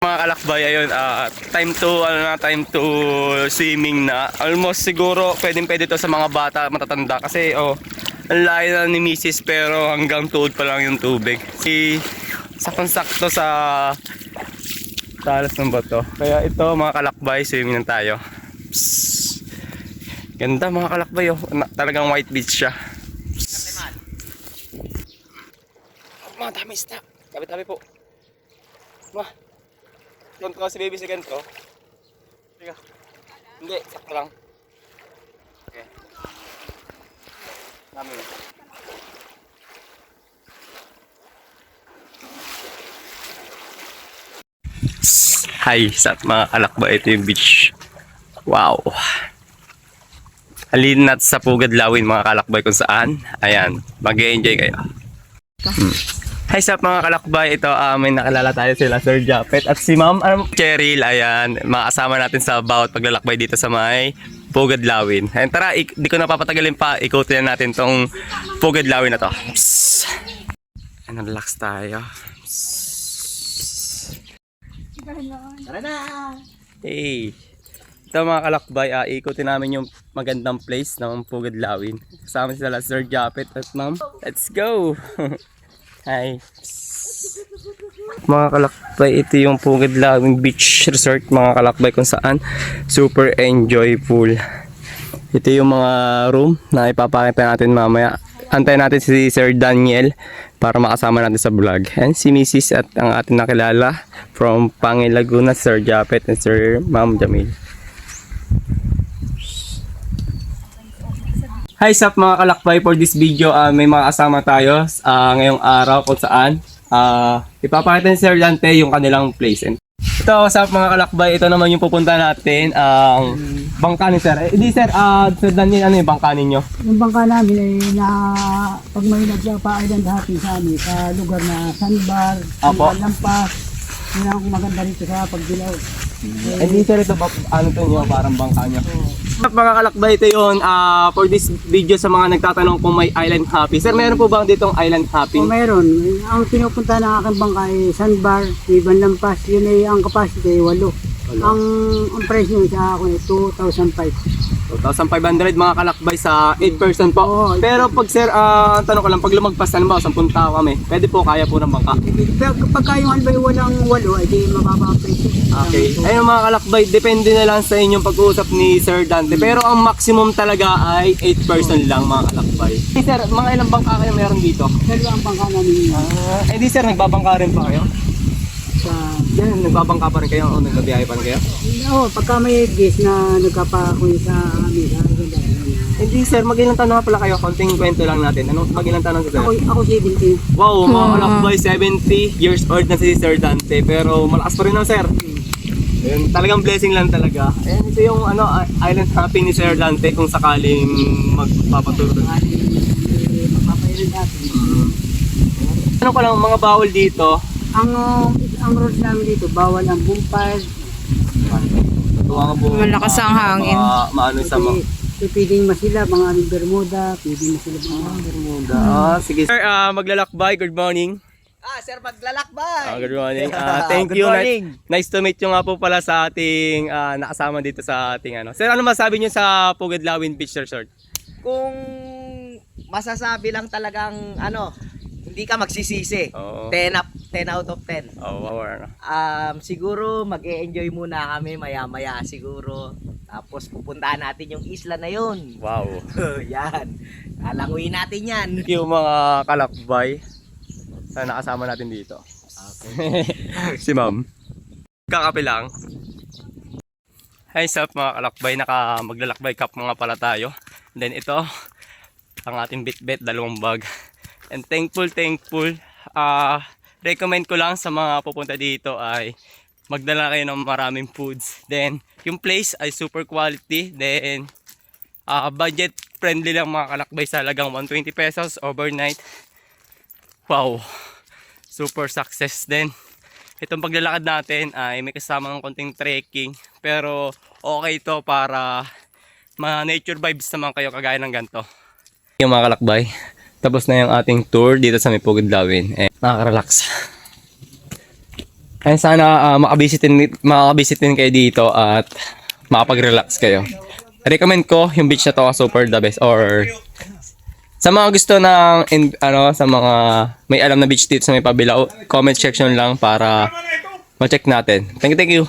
Mga kalakbay, ayun, ah, time to, ano na, time to swimming na. Almost siguro, pwedeng pwede to sa mga bata, matatanda. Kasi, oh, ang layo na ni Mrs. pero hanggang tuhod pa lang yung tubig. Si, sakong-sakto sa talas ng bato. Kaya ito, mga kalakbay, swimming na tayo. Psst. Ganda mga kalakbay, oh. Na- talagang white beach siya. Mga dami isda. Tabi-tabi po. Ma. Doon ko si baby sa ganito. Sige. Hindi, sakto lang. Okay. Dami. Hi, sa mga kalakbay, ito yung beach. Wow. Halin natin sa Pugad Lawin mga kalakbay kung saan. Ayan, mag enjoy kayo. Hmm. Hi sa mga kalakbay, ito uh, may nakilala tayo sila Sir Japet at si Ma'am um, Cheryl. Ayan, makasama natin sa bawat paglalakbay dito sa may Pugad Lawin. Ayan, tara, di ko na papatagalin pa, ikutin na natin tong Pugad Lawin na to. Psst. Ayan, relax tayo. Tara na! Hey. Ito mga kalakbay, ah, ikutin namin yung magandang place ng Pugad Lawin. Kasama sila Sir Japet at Ma'am. Let's go! Hi. Mga kalakbay, ito yung Pugad Lawin Beach Resort mga kalakbay kung saan super enjoyful. Ito yung mga room na ipapakita natin mamaya. Antayin natin si Sir Daniel para makasama natin sa vlog. And si Mrs. at ang ating nakilala from Pangil Laguna, Sir Japet and Sir Ma'am Jamil. Hi sup mga kalakbay for this video ah, may mga kasama tayo ah, ngayong araw kung saan ah, ipapakita ni Sir Dante yung kanilang place and ito sa mga kalakbay ito naman yung pupunta natin ang bangka ni Sir eh, di Sir ah, Sir Daniel ano yung bangka ninyo Yung bangka namin ay na pag may nagpa-island hopping sa amin sa lugar na Sandbar, Apo. Sandbar Lampas, yun ang maganda rito sa pagdilaw. Eh di Sir ito ba- ano to nyo parang bangka nyo mga kalakbay ito yun ah, for this video sa mga nagtatanong kung may island hopping Sir meron po bang ditong island hopping mayroon, ang pinupunta ng aking bangka ay Sandbar, Iban Lampas, yun ay ang capacity ay 8. Ang, ang price nyo sa akin ay 2,005. 2,500 mga kalakbay sa 8 person po. Oo. Pero pag sir, ah, ang tanong ko lang, pag lumagpas na ba, 10 tao kami, pwede po kaya po ng bangka. Pero kapag yung halbay walang 8, ay di mababa ang presyo. Okay. Ayun mga kalakbay, depende na lang sa inyong pag-uusap ni Sir Dante. Pero ang maximum talaga ay 8 person lang mga kalakbay. Hey sir, mga ilang bangka kayo meron dito? Dalawa ang bangka namin Ah, eh di sir, nagbabangka rin pa kayo? Nagbabangka pa rin kayo o nagbabiyahe pa rin kayo? Oo, pagka may guest na nagkapakuha sa amin, ganda. Hindi sir, mag-ilang tanong nga pala kayo, konting kwento lang natin. Anong mag-ilang tanong sa sir? Ako, ako 70. Wow, mga kalakbay, 70 years old na si Sir Dante, pero malakas pa rin ang sir. Ayun, talagang blessing lang talaga. Ayan, ito yung ano, island hopping ni Sir Dante kung sakaling magpapaturo. Mapapailan natin. Ano ko lang, mga bawal dito, Ang, uh, ang road namin dito, bawal ang bumpal. tuwa nga po. Malakas ang hangin. Ma, maano sa mga... Pwede, pwedeng masila, mga aming Bermuda, pwedeng masila mga Bermuda. Ah, sige. Sir, ah, maglalakbay, good morning. Ah, sir, maglalakbay. Ah, good morning. Ah, thank Good you. morning. Nice, nice to meet you nga po pala sa ating ah, nakasama dito sa ating ano. Sir, ano masabi niyo sa Pugad Lawin Beach Resort? Kung masasabi lang talagang ano, hindi ka magsisisi. Oo. 10 up, 10 out of 10. Oh, wow. Um, siguro mag-e-enjoy muna kami maya-maya siguro. Tapos pupuntahan natin yung isla na yun. Wow. yan. Alanguin natin yan. Thank you mga kalakbay sa nakasama natin dito. si ma'am. Kakape lang. Hi sup mga kalakbay, naka maglalakbay cup mga pala tayo. Then ito, ang ating bitbit, dalawang bag. And thankful, thankful. Ah, recommend ko lang sa mga pupunta dito ay magdala kayo ng maraming foods. Then, yung place ay super quality. Then, ah budget friendly lang mga kalakbay sa halagang 120 pesos overnight. Wow. Super success din. Itong paglalakad natin ay may kasama ng konting trekking. Pero okay to para mga nature vibes naman kayo kagaya ng ganito. Yung mga kalakbay, tapos na yung ating tour dito sa may Pugad Lawin. Eh, nakaka-relax. And sana uh, makabisitin, makabisitin kayo dito at makapag-relax kayo. Recommend ko yung beach na to super the best or sa mga gusto ng in, ano sa mga may alam na beach dito sa may Pabilao, comment section lang para ma-check natin. Thank you, thank you.